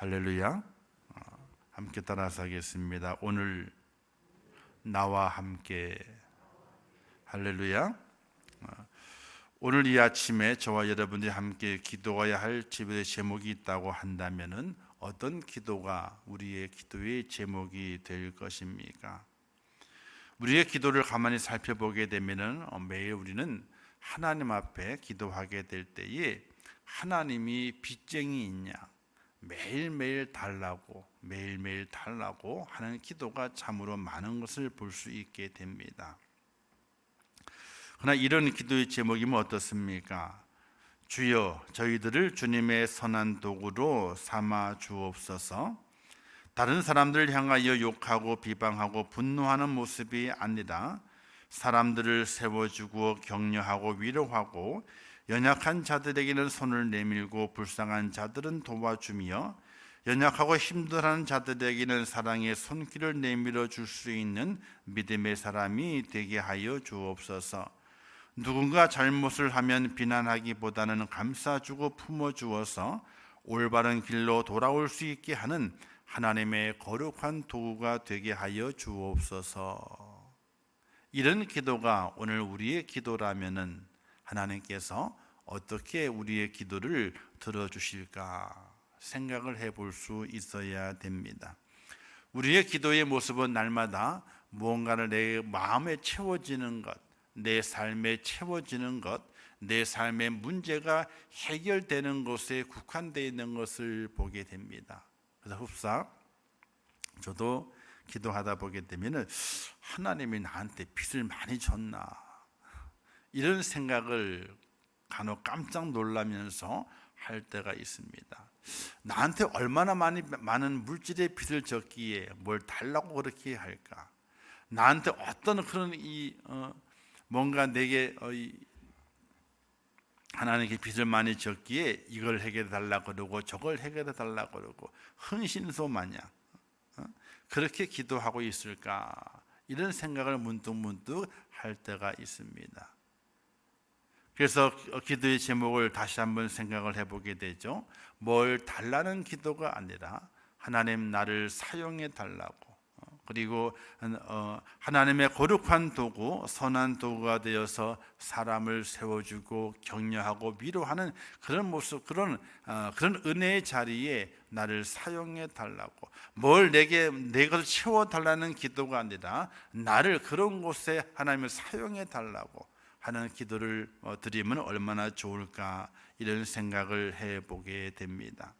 할렐루야. 어, 함께 따라서 하겠습니다. 오늘 나와 함께 할렐루야. 어, 오늘 이 아침에 저와 여러분들이 함께 기도해야 할 집의 제목이 있다고 한다면은 어떤 기도가 우리의 기도의 제목이 될 것입니까? 우리의 기도를 가만히 살펴보게 되면은 어, 매일 우리는 하나님 앞에 기도하게 될 때에 하나님이 빚쟁이 있냐 매일매일 달라고 매일매일 달라고 하는 기도가 참으로 많은 것을 볼 수 있게 됩니다. 그러나 이런 기도의 제목이면 어떻습니까? 주여 저희들을 주님의 선한 도구로 삼아 주옵소서. 다른 사람들을 향하여 욕하고 비방하고 분노하는 모습이 아니라 사람들을 세워주고 격려하고 위로하고 연약한 자들에게는 손을 내밀고 불쌍한 자들은 도와주며 연약하고 힘들어하는 자들에게는 사랑의 손길을 내밀어 줄 수 있는 믿음의 사람이 되게 하여 주옵소서. 누군가 잘못을 하면 비난하기보다는 감싸주고 품어주어서 올바른 길로 돌아올 수 있게 하는 하나님의 거룩한 도구가 되게 하여 주옵소서. 이런 기도가 오늘 우리의 기도라면은 하나님께서 어떻게 우리의 기도를 들어주실까 생각을 해볼 수 있어야 됩니다. 우리의 기도의 모습은 날마다 무언가를 내 마음에 채워지는 것, 내 삶에 채워지는 것, 내 삶의 문제가 해결되는 것에 국한되어 있는 것을 보게 됩니다. 그래서 흡사 저도 기도하다 보게 되면은 하나님이 나한테 빚을 많이 줬나 이런 생각을 간혹 깜짝 놀라면서 할 때가 있습니다. 나한테 얼마나 많이 많은 물질의 빚을 졌기에 뭘 달라고 그렇게 할까? 나한테 어떤 그런 이 어, 뭔가 내게 어, 이, 하나님께 빚을 많이 졌기에 이걸 해결해 달라 그러고 저걸 해결해 달라 그러고 흥신소 마냥 어? 그렇게 기도하고 있을까? 이런 생각을 문득 문득 할 때가 있습니다. 그래서 기도의 제목을 다시 한번 생각을 해보게 되죠. 뭘 달라는 기도가 아니라 하나님 나를 사용해 달라고. 어, 그리고 어, 하나님의 거룩한 도구, 선한 도구가 되어서 사람을 세워주고 격려하고 위로하는 그런 모습, 그런 어, 그런 은혜의 자리에 나를 사용해 달라고. 뭘 내게 내 것을 채워 달라는 기도가 아니라 나를 그런 곳에 하나님을 사용해 달라고 하는 기도를 어, 드리면 얼마나 좋을까 이런 생각을 해 보게 됩니다.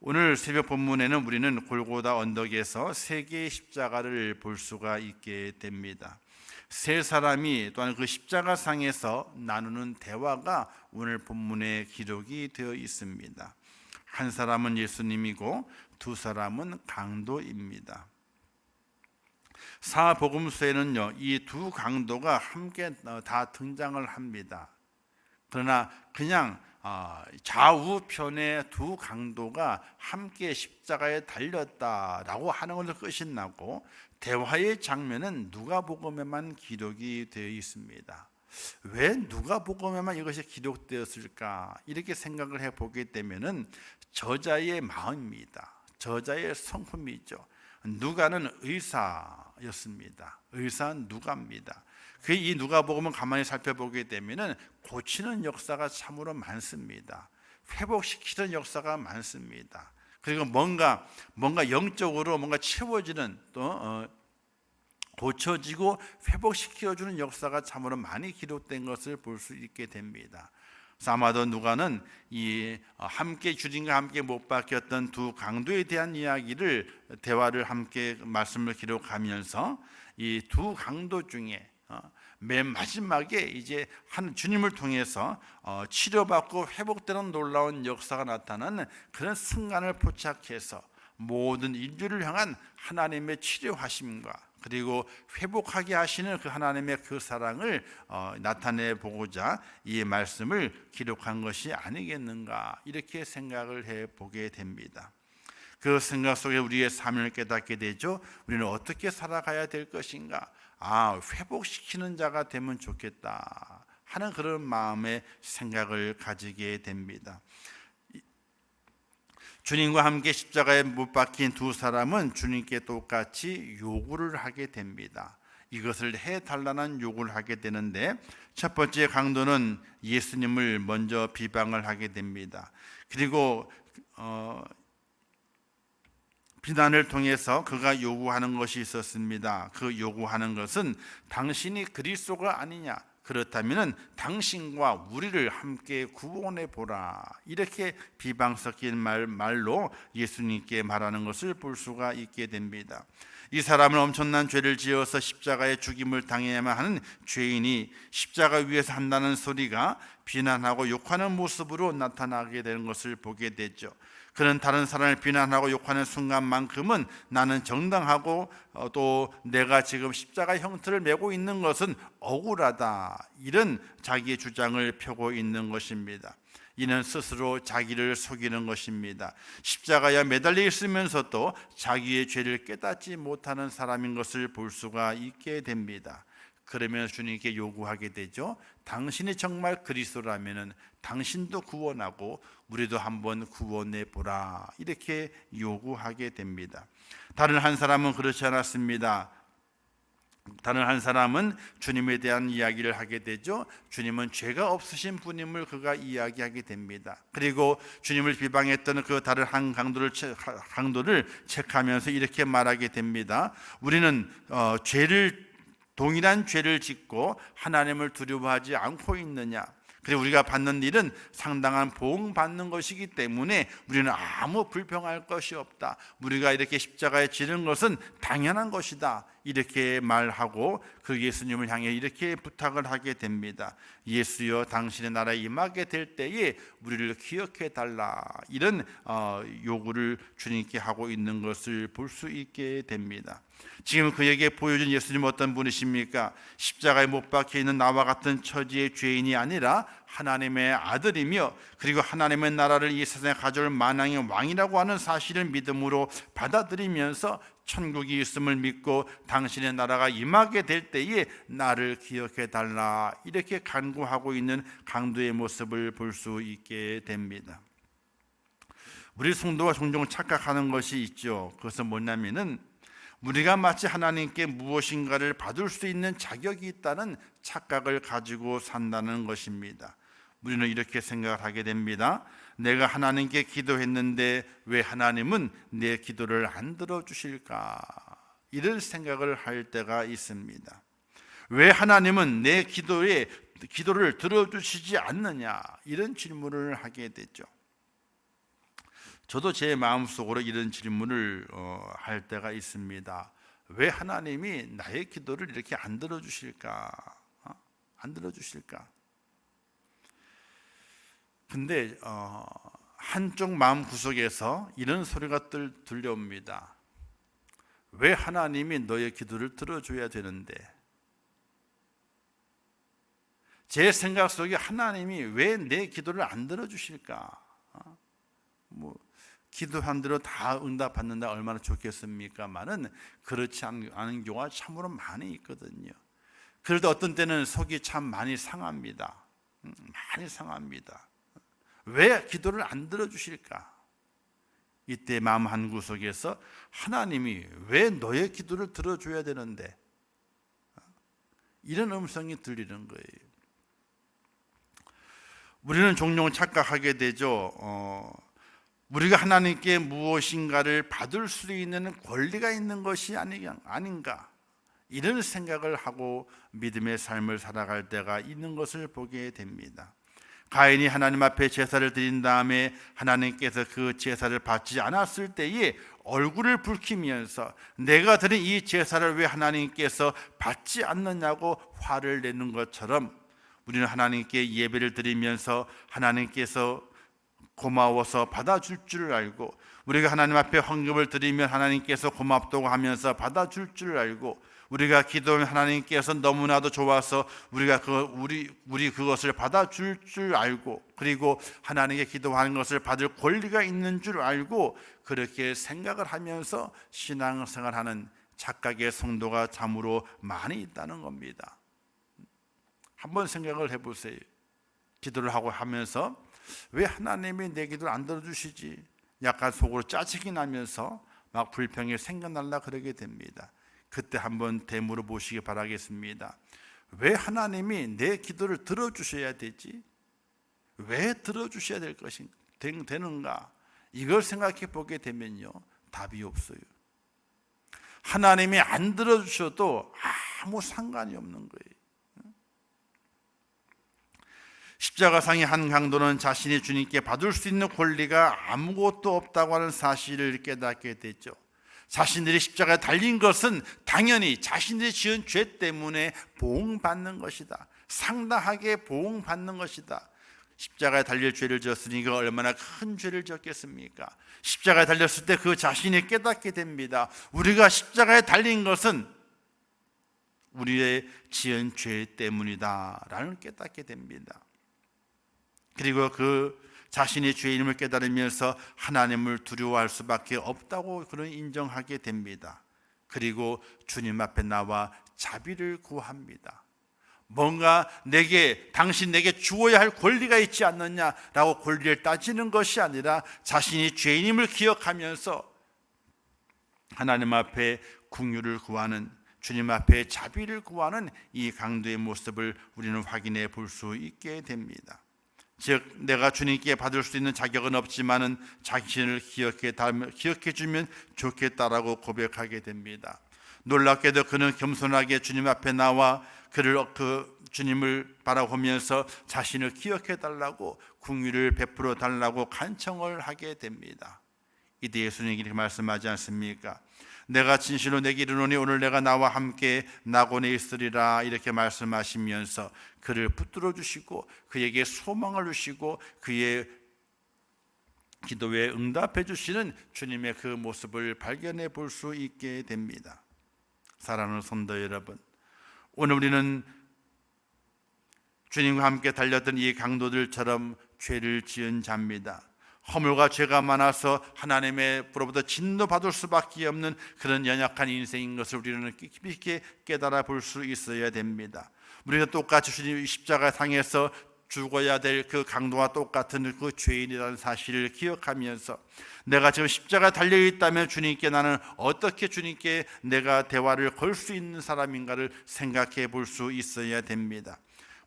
오늘 새벽 본문에는 우리는 골고다 언덕에서 세 개의 십자가를 볼 수가 있게 됩니다. 세 사람이 또한 그 십자가 상에서 나누는 대화가 오늘 본문에 기록이 되어 있습니다. 한 사람은 예수님이고 두 사람은 강도입니다. 사복음서에는요 이 두 강도가 함께 어, 다 등장을 합니다. 그러나 그냥 어, 좌우편의 두 강도가 함께 십자가에 달렸다라고 하는 것을 끝이나고 대화의 장면은 누가복음에만 기록이 되어 있습니다. 왜 누가복음에만 이것이 기록되었을까 이렇게 생각을 해보게 되면은 저자의 마음입니다. 저자의 성품이죠. 누가는 의사였습니다. 의사 누가입니다. 그 이 누가복음을 가만히 살펴보게 되면은 고치는 역사가 참으로 많습니다. 회복시키는 역사가 많습니다. 그리고 뭔가 뭔가 영적으로 뭔가 채워지는 또 어, 고쳐지고 회복시켜주는 역사가 참으로 많이 기록된 것을 볼 수 있게 됩니다. 아마도 누가는 이 어, 함께 주님과 함께 못 박혔던 두 강도에 대한 이야기를 대화를 함께 말씀을 기록하면서 이 두 강도 중에 어, 맨 마지막에 이제 한 주님을 통해서 어, 치료받고 회복되는 놀라운 역사가 나타나는 그런 순간을 포착해서 모든 인류를 향한 하나님의 치료하심과 그리고 회복하게 하시는 그 하나님의 그 사랑을 어, 나타내 보고자 이 말씀을 기록한 것이 아니겠는가 이렇게 생각을 해 보게 됩니다. 그 생각 속에 우리의 삶을 깨닫게 되죠. 우리는 어떻게 살아가야 될 것인가? 아, 회복시키는 자가 되면 좋겠다 하는 그런 마음의 생각을 가지게 됩니다. 주님과 함께 십자가에 못 박힌 두 사람은 주님께 똑같이 요구를 하게 됩니다. 이것을 해 달라는 요구를 하게 되는데 첫 번째 강도는 예수님을 먼저 비방을 하게 됩니다. 그리고 어, 비난을 통해서 그가 요구하는 것이 있었습니다. 그 요구하는 것은 당신이 그리스도가 아니냐. 그렇다면은 당신과 우리를 함께 구원해 보라. 이렇게 비방 섞인 말 말로 예수님께 말하는 것을 볼 수가 있게 됩니다. 이 사람은 엄청난 죄를 지어서 십자가에 죽임을 당해야만 하는 죄인이 십자가 위에서 한다는 소리가 비난하고 욕하는 모습으로 나타나게 되는 것을 보게 되죠. 그는 다른 사람을 비난하고 욕하는 순간만큼은 나는 정당하고 어, 또 내가 지금 십자가 형태를 메고 있는 것은 억울하다. 이런 자기의 주장을 펴고 있는 것입니다. 이는 스스로 자기를 속이는 것입니다. 십자가에 매달려 있으면서도 자기의 죄를 깨닫지 못하는 사람인 것을 볼 수가 있게 됩니다. 그러면 주님께 요구하게 되죠. 당신이 정말 그리스도라면은 당신도 구원하고 우리도 한번 구원해 보라. 이렇게 요구하게 됩니다. 다른 한 사람은 그렇지 않았습니다. 다른 한 사람은 주님에 대한 이야기를 하게 되죠. 주님은 죄가 없으신 분임을 그가 이야기하게 됩니다. 그리고 주님을 비방했던 그 다른 한 강도를 강도를 책하면서 이렇게 말하게 됩니다. 우리는 어, 죄를 동일한 죄를 짓고 하나님을 두려워하지 않고 있느냐? 그리고 우리가 받는 일은 상당한 보응 받는 것이기 때문에 우리는 아무 불평할 것이 없다. 우리가 이렇게 십자가에 지는 것은 당연한 것이다. 이렇게 말하고 그 예수님을 향해 이렇게 부탁을 하게 됩니다. 예수여 당신의 나라에 임하게 될 때에 우리를 기억해 달라. 이런 어, 요구를 주님께 하고 있는 것을 볼 수 있게 됩니다. 지금 그에게 보여준 예수님 어떤 분이십니까? 십자가에 못 박혀 있는 나와 같은 처지의 죄인이 아니라 하나님의 아들이며 그리고 하나님의 나라를 이 세상에 가져올 만왕의 왕이라고 하는 사실을 믿음으로 받아들이면서 천국이 있음을 믿고 당신의 나라가 임하게 될 때에 나를 기억해 달라 이렇게 간구하고 있는 강도의 모습을 볼 수 있게 됩니다. 우리 성도가 종종 착각하는 것이 있죠. 그것은 뭐냐면은 우리가 마치 하나님께 무엇인가를 받을 수 있는 자격이 있다는 착각을 가지고 산다는 것입니다. 우리는 이렇게 생각을 하게 됩니다. 내가 하나님께 기도했는데 왜 하나님은 내 기도를 안 들어주실까? 이런 생각을 할 때가 있습니다. 왜 하나님은 내 기도에 기도를 들어주시지 않느냐? 이런 질문을 하게 되죠. 저도 제 마음속으로 이런 질문을 어, 할 때가 있습니다. 왜 하나님이 나의 기도를 이렇게 안 들어주실까? 어? 안 들어주실까? 근데 어, 한쪽 마음 구석에서 이런 소리가 들, 들려옵니다. 왜 하나님이 너의 기도를 들어줘야 되는데? 제 생각 속에 하나님이 왜 내 기도를 안 들어주실까? 어? 뭐 기도한 대로 다 응답받는다 얼마나 좋겠습니까만은 그렇지 않은 경우가 참으로 많이 있거든요. 그래도 어떤 때는 속이 참 많이 상합니다. 음, 많이 상합니다. 왜 기도를 안 들어주실까? 이때 마음 한 구석에서 하나님이 왜 너의 기도를 들어줘야 되는데 이런 음성이 들리는 거예요. 우리는 종종 착각하게 되죠. 어, 우리가 하나님께 무엇인가를 받을 수 있는 권리가 있는 것이 아닌가 이런 생각을 하고 믿음의 삶을 살아갈 때가 있는 것을 보게 됩니다. 가인이 하나님 앞에 제사를 드린 다음에 하나님께서 그 제사를 받지 않았을 때에 얼굴을 붉히면서 내가 드린 이 제사를 왜 하나님께서 받지 않느냐고 화를 내는 것처럼 우리는 하나님께 예배를 드리면서 하나님께서 고마워서 받아줄 줄 알고 우리가 하나님 앞에 헌금을 드리면 하나님께서 고맙다고 하면서 받아줄 줄 알고 우리가 기도하면 하나님께서 너무나도 좋아서 우리가 그 우리 우리 그것을 받아줄 줄 알고 그리고 하나님께 기도하는 것을 받을 권리가 있는 줄 알고 그렇게 생각을 하면서 신앙생활하는 착각의 성도가 참으로 많이 있다는 겁니다. 한번 생각을 해보세요. 기도를 하고 하면서 왜 하나님이 내 기도를 안 들어주시지? 약간 속으로 짜증이 나면서 막 불평이 생겨날라 그러게 됩니다. 그때 한번 되물어 보시기 바라겠습니다. 왜 하나님이 내 기도를 들어주셔야 되지? 왜 들어주셔야 될 것인 되는가? 이걸 생각해 보게 되면요 답이 없어요. 하나님이 안 들어주셔도 아무 상관이 없는 거예요. 십자가상의 한 강도는 자신이 주님께 받을 수 있는 권리가 아무것도 없다고 하는 사실을 깨닫게 됐죠. 자신들이 십자가에 달린 것은 당연히 자신들이 지은 죄 때문에 보응받는 것이다. 상당하게 보응받는 것이다. 십자가에 달릴 죄를 지었으니 그 얼마나 큰 죄를 지었겠습니까? 십자가에 달렸을 때 그 자신이 깨닫게 됩니다. 우리가 십자가에 달린 것은 우리의 지은 죄 때문이다라는 깨닫게 됩니다. 그리고 그 자신의 죄인임을 깨달으면서 하나님을 두려워할 수밖에 없다고 그런 인정하게 됩니다. 그리고 주님 앞에 나와 자비를 구합니다. 뭔가 내게 당신 내게 주어야 할 권리가 있지 않느냐라고 권리를 따지는 것이 아니라 자신이 죄인임을 기억하면서 하나님 앞에 궁유를 구하는 주님 앞에 자비를 구하는 이 강도의 모습을 우리는 확인해 볼 수 있게 됩니다. 즉 내가 주님께 받을 수 있는 자격은 없지만은 자신을 기억해 기억해 주면 좋겠다라고 고백하게 됩니다. 놀랍게도 그는 겸손하게 주님 앞에 나와 그를 그 주님을 바라보면서 자신을 기억해 달라고 궁유를 베풀어 달라고 간청을 하게 됩니다. 이때 예수님이 이렇게 말씀하지 않습니까? 내가 진실로 내게 이르노니 오늘 내가 나와 함께 낙원에 있으리라 이렇게 말씀하시면서 그를 붙들어 주시고 그에게 소망을 주시고 그의 기도에 응답해 주시는 주님의 그 모습을 발견해 볼 수 있게 됩니다. 사랑하는 성도 여러분, 오늘 우리는 주님과 함께 달렸던 이 강도들처럼 죄를 지은 자입니다. 허물과 죄가 많아서 하나님의 부로부터 진노받을 수밖에 없는 그런 연약한 인생인 것을 우리는 깊이 깨달아 볼 수 있어야 됩니다. 우리가 똑같이 주님 십자가 상에서 죽어야 될 그 강도와 똑같은 그 죄인이라는 사실을 기억하면서 내가 지금 십자가 달려 있다면 주님께 나는 어떻게 주님께 내가 대화를 걸 수 있는 사람인가를 생각해 볼 수 있어야 됩니다.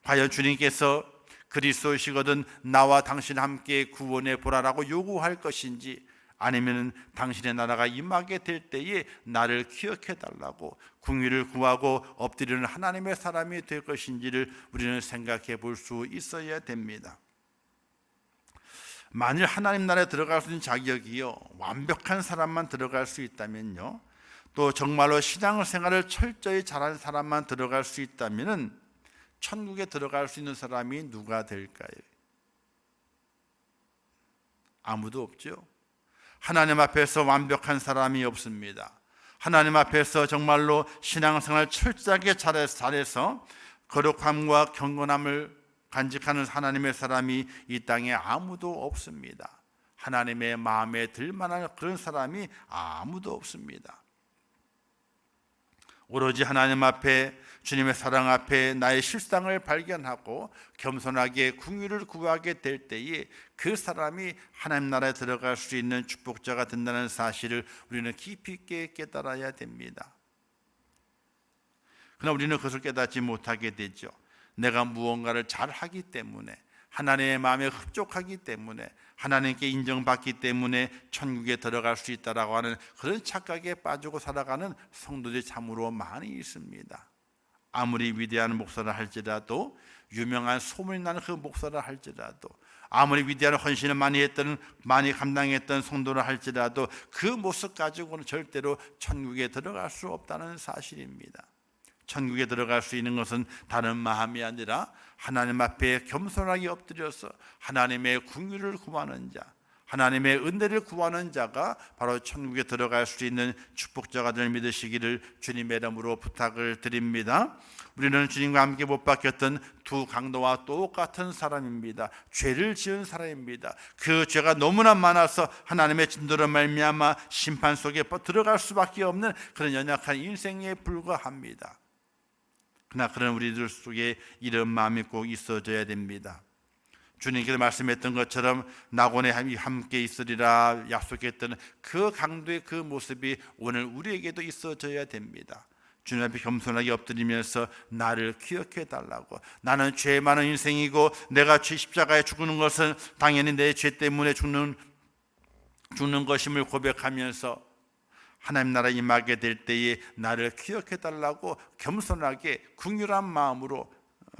과연 주님께서 그리스도이시거든 나와 당신 함께 구원해 보라라고 요구할 것인지 아니면 당신의 나라가 임하게 될 때에 나를 기억해 달라고 궁유를 구하고 엎드리는 하나님의 사람이 될 것인지를 우리는 생각해 볼 수 있어야 됩니다. 만일 하나님 나라에 들어갈 수 있는 자격이요 완벽한 사람만 들어갈 수 있다면요 또 정말로 신앙 생활을 철저히 잘하는 사람만 들어갈 수 있다면은 천국에 들어갈 수 있는 사람이 누가 될까요? 아무도 없죠. 하나님 앞에서 완벽한 사람이 없습니다. 하나님 앞에서 정말로 신앙생활 철저하게 잘해서 거룩함과 경건함을 간직하는 하나님의 사람이 이 땅에 아무도 없습니다. 하나님의 마음에 들 만한 그런 사람이 아무도 없습니다. 오로지 하나님 앞에 주님의 사랑 앞에 나의 실상을 발견하고 겸손하게 궁유를 구하게 될 때에 그 사람이 하나님 나라에 들어갈 수 있는 축복자가 된다는 사실을 우리는 깊이 있게 깨달아야 됩니다. 그러나 우리는 그것을 깨닫지 못하게 되죠. 내가 무언가를 잘 하기 때문에 하나님의 마음에 흡족하기 때문에 하나님께 인정받기 때문에 천국에 들어갈 수 있다라고 하는 그런 착각에 빠지고 살아가는 성도들이 참으로 많이 있습니다. 아무리 위대한 목사를 할지라도 유명한 소문이 나는 그 목사를 할지라도 아무리 위대한 헌신을 많이 했던 많이 감당했던 성도를 할지라도 그 모습 가지고는 절대로 천국에 들어갈 수 없다는 사실입니다. 천국에 들어갈 수 있는 것은 다른 마음이 아니라 하나님 앞에 겸손하게 엎드려서 하나님의 궁유를 구하는 자, 하나님의 은혜를 구하는 자가 바로 천국에 들어갈 수 있는 축복자가 될 믿으시기를 주님의 이름으로 부탁을 드립니다. 우리는 주님과 함께 못 박혔던 두 강도와 똑같은 사람입니다. 죄를 지은 사람입니다. 그 죄가 너무나 많아서 하나님의 진도로 말미암아 심판 속에 들어갈 수밖에 없는 그런 연약한 인생에 불과합니다. 그러나 그런 우리들 속에 이런 마음이 꼭 있어져야 됩니다. 주님께서 말씀했던 것처럼 낙원에 함께 있으리라 약속했던 그 강도의 그 모습이 오늘 우리에게도 있어져야 됩니다. 주님 앞에 겸손하게 엎드리면서 나를 기억해 달라고 나는 죄 많은 인생이고 내가 죄 십자가에 죽는 것은 당연히 내 죄 때문에 죽는 죽는 것임을 고백하면서 하나님 나라 임하게 될 때에 나를 기억해 달라고 겸손하게 궁휼한 마음으로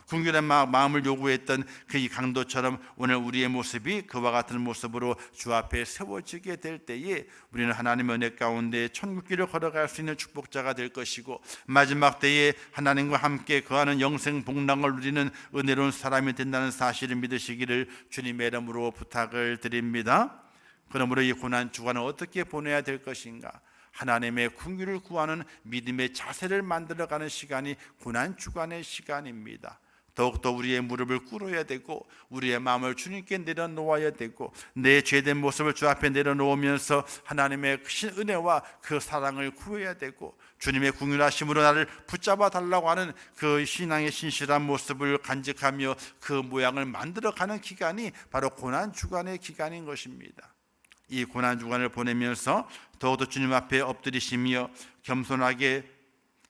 궁휼한 마- 마음을 요구했던 그 이 강도처럼 오늘 우리의 모습이 그와 같은 모습으로 주 앞에 세워지게 될 때에 우리는 하나님의 은혜 가운데 천국길을 걸어갈 수 있는 축복자가 될 것이고 마지막 때에 하나님과 함께 거하는 영생 복락을 누리는 은혜로운 사람이 된다는 사실을 믿으시기를 주님의 이름으로 부탁을 드립니다. 그러므로 이 고난 주간을 어떻게 보내야 될 것인가? 하나님의 궁유를 구하는 믿음의 자세를 만들어가는 시간이 고난 주간의 시간입니다. 더욱더 우리의 무릎을 꿇어야 되고 우리의 마음을 주님께 내려놓아야 되고 내 죄된 모습을 주 앞에 내려놓으면서 하나님의 크신 은혜와 그 사랑을 구해야 되고 주님의 궁휼하심으로 나를 붙잡아 달라고 하는 그 신앙의 신실한 모습을 간직하며 그 모양을 만들어 가는 기간이 바로 고난 주간의 기간인 것입니다. 이 고난 주간을 보내면서 더욱더 주님 앞에 엎드리시며 겸손하게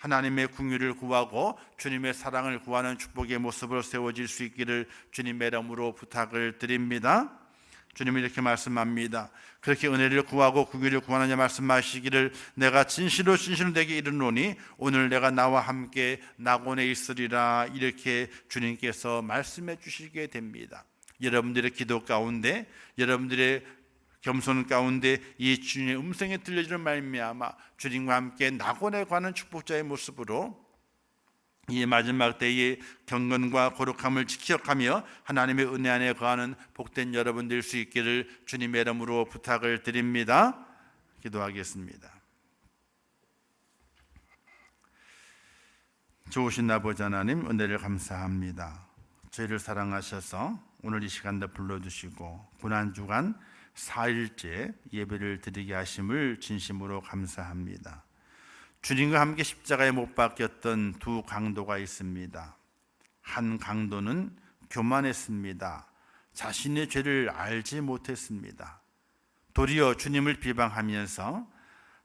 하나님의 궁유를 구하고 주님의 사랑을 구하는 축복의 모습으로 세워질 수 있기를 주님의 이름으로 부탁을 드립니다. 주님이 이렇게 말씀합니다. 그렇게 은혜를 구하고 궁유를 구하느냐 말씀하시기를 내가 진실로 진실로 내게 이르노니 오늘 내가 나와 함께 낙원에 있으리라 이렇게 주님께서 말씀해 주시게 됩니다. 여러분들의 기도 가운데 여러분들의 겸손 가운데 이 주님의 음성에 들려주는 말미암아 주님과 함께 낙원에 가는 축복자의 모습으로 이 마지막 때의 경건과 거룩함을 지켜가며 하나님의 은혜 안에 거하는 복된 여러분 될 수 있기를 주님의 이름으로 부탁을 드립니다. 기도하겠습니다. 좋으신 아버지 하나님 은혜를 감사합니다. 저희를 사랑하셔서 오늘 이 시간도 불러주시고 고난 주간 4일째 예배를 드리게 하심을 진심으로 감사합니다. 주님과 함께 십자가에 못 박혔던 두 강도가 있습니다. 한 강도는 교만했습니다. 자신의 죄를 알지 못했습니다. 도리어 주님을 비방하면서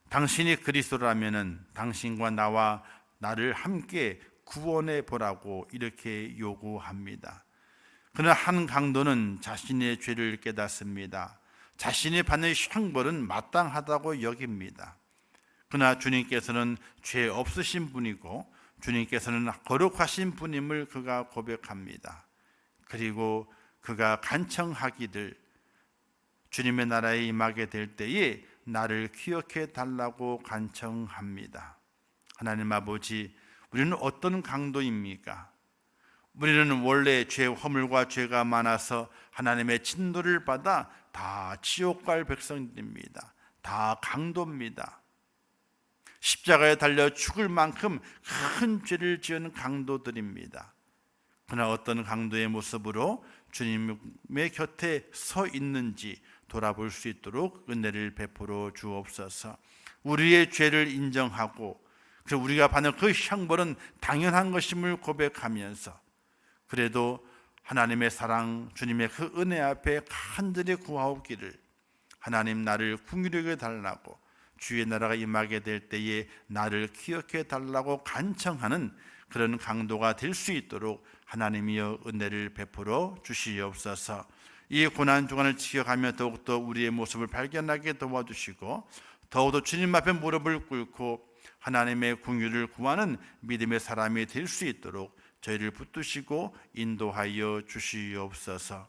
당신이 그리스도라면은 당신과 나와 나를 함께 구원해 보라고 이렇게 요구합니다. 그러나 한 강도는 자신의 죄를 깨닫습니다. 자신이 받는 형벌은 마땅하다고 여깁니다. 그러나 주님께서는 죄 없으신 분이고 주님께서는 거룩하신 분임을 그가 고백합니다. 그리고 그가 간청하기를 주님의 나라에 임하게 될 때에 나를 기억해 달라고 간청합니다. 하나님 아버지, 우리는 어떤 강도입니까? 우리는 원래 죄 허물과 죄가 많아서 하나님의 진노를 받아 다 지옥 갈 백성들입니다. 다 강도입니다. 십자가에 달려 죽을 만큼 큰 죄를 지은 강도들입니다. 그러나 어떤 강도의 모습으로 주님의 곁에 서 있는지 돌아볼 수 있도록 은혜를 베풀어 주옵소서. 우리의 죄를 인정하고 그 우리가 받는 그 형벌은 당연한 것임을 고백하면서 그래도 하나님의 사랑, 주님의 그 은혜 앞에 간절히 구하옵기를 하나님 나를 궁유하게 달라고 주의 나라가 임하게 될 때에 나를 기억해 달라고 간청하는 그런 강도가 될 수 있도록 하나님이여 은혜를 베풀어 주시옵소서. 이 고난 주간을 지켜가며 더욱더 우리의 모습을 발견하게 도와주시고 더욱더 주님 앞에 무릎을 꿇고 하나님의 궁유를 구하는 믿음의 사람이 될 수 있도록 저희를 붙드시고 인도하여 주시옵소서.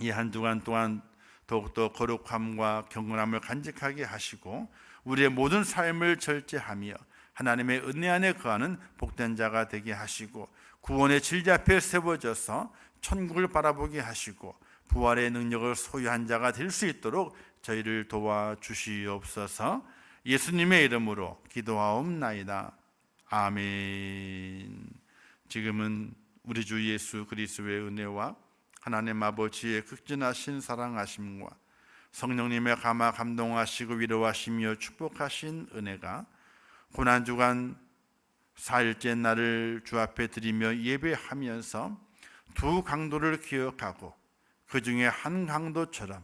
이한 주간 동안 더욱더 거룩함과 경건함을 간직하게 하시고 우리의 모든 삶을 절제하며 하나님의 은혜 안에 거하는 복된 자가 되게 하시고 구원의 진리 앞에 세워져서 천국을 바라보게 하시고 부활의 능력을 소유한 자가 될 수 있도록 저희를 도와 주시옵소서. 예수님의 이름으로 기도하옵나이다. 아멘. 지금은 우리 주 예수 그리스도의 은혜와 하나님 아버지의 극진하신 사랑하심과 성령님의 감화 감동하시고 위로하시며 축복하신 은혜가 고난 주간 4일째 날을 주 앞에 드리며 예배하면서 두 강도를 기억하고 그 중에 한 강도처럼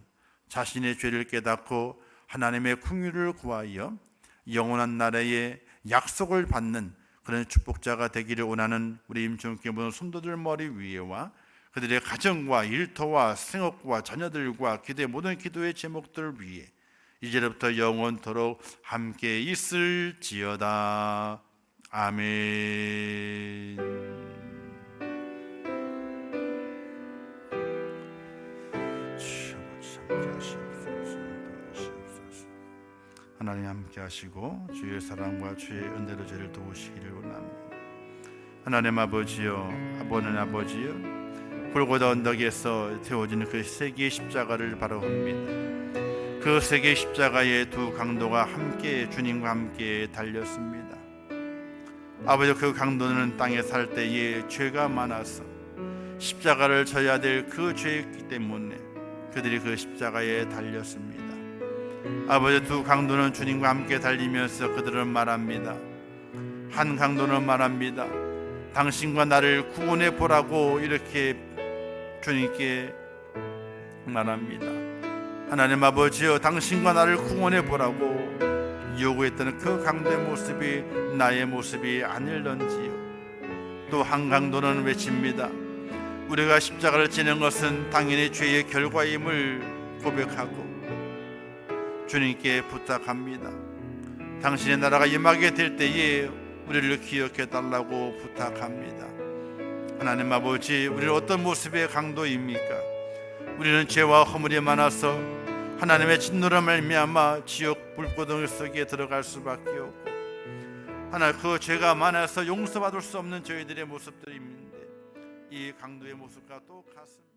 자신의 죄를 깨닫고 하나님의 궁유를 구하여 영원한 나라의 약속을 받는 그런 축복자가 되기를 원하는 우리 임종께 모든 성도들 머리 위에와 그들의 가정과 일터와 생업과 자녀들과 기도의 모든 기도의 제목들 위에 이제부터 영원토록 함께 있을지어다. 아멘. 하나님 함께 하시고 주의 사랑과 주의 은혜로 저를 도우시기를 원합니다. 하나님 아버지여, 아버는 아버지여, 골고다 언덕에서 태워진 그 세계의 십자가를 바라봅니다. 그 세계 십자가의 두 강도가 함께 주님과 함께 달렸습니다. 아버지 그 강도는 땅에 살 때에 죄가 많아서 십자가를 져야 될 그 죄였기 때문에 그들이 그 십자가에 달렸습니다. 아버지 두 강도는 주님과 함께 달리면서 그들은 말합니다. 한 강도는 말합니다. 당신과 나를 구원해 보라고 이렇게 주님께 말합니다. 하나님 아버지여 당신과 나를 구원해 보라고 요구했던 그 강도의 모습이 나의 모습이 아닐런지요. 또 한 강도는 외칩니다. 우리가 십자가를 지는 것은 당연히 죄의 결과임을 고백하고 주님께 부탁합니다. 당신의 나라가 임하게 될 때에 우리를 기억해 달라고 부탁합니다. 하나님 아버지, 우리는 어떤 모습의 강도입니까? 우리는 죄와 허물이 많아서 하나님의 진노를 말미암아 지옥 불구덩이 속에 들어갈 수밖에 없고 하나 그 죄가 많아서 용서받을 수 없는 저희들의 모습들인데 이 강도의 모습과 똑같습니다.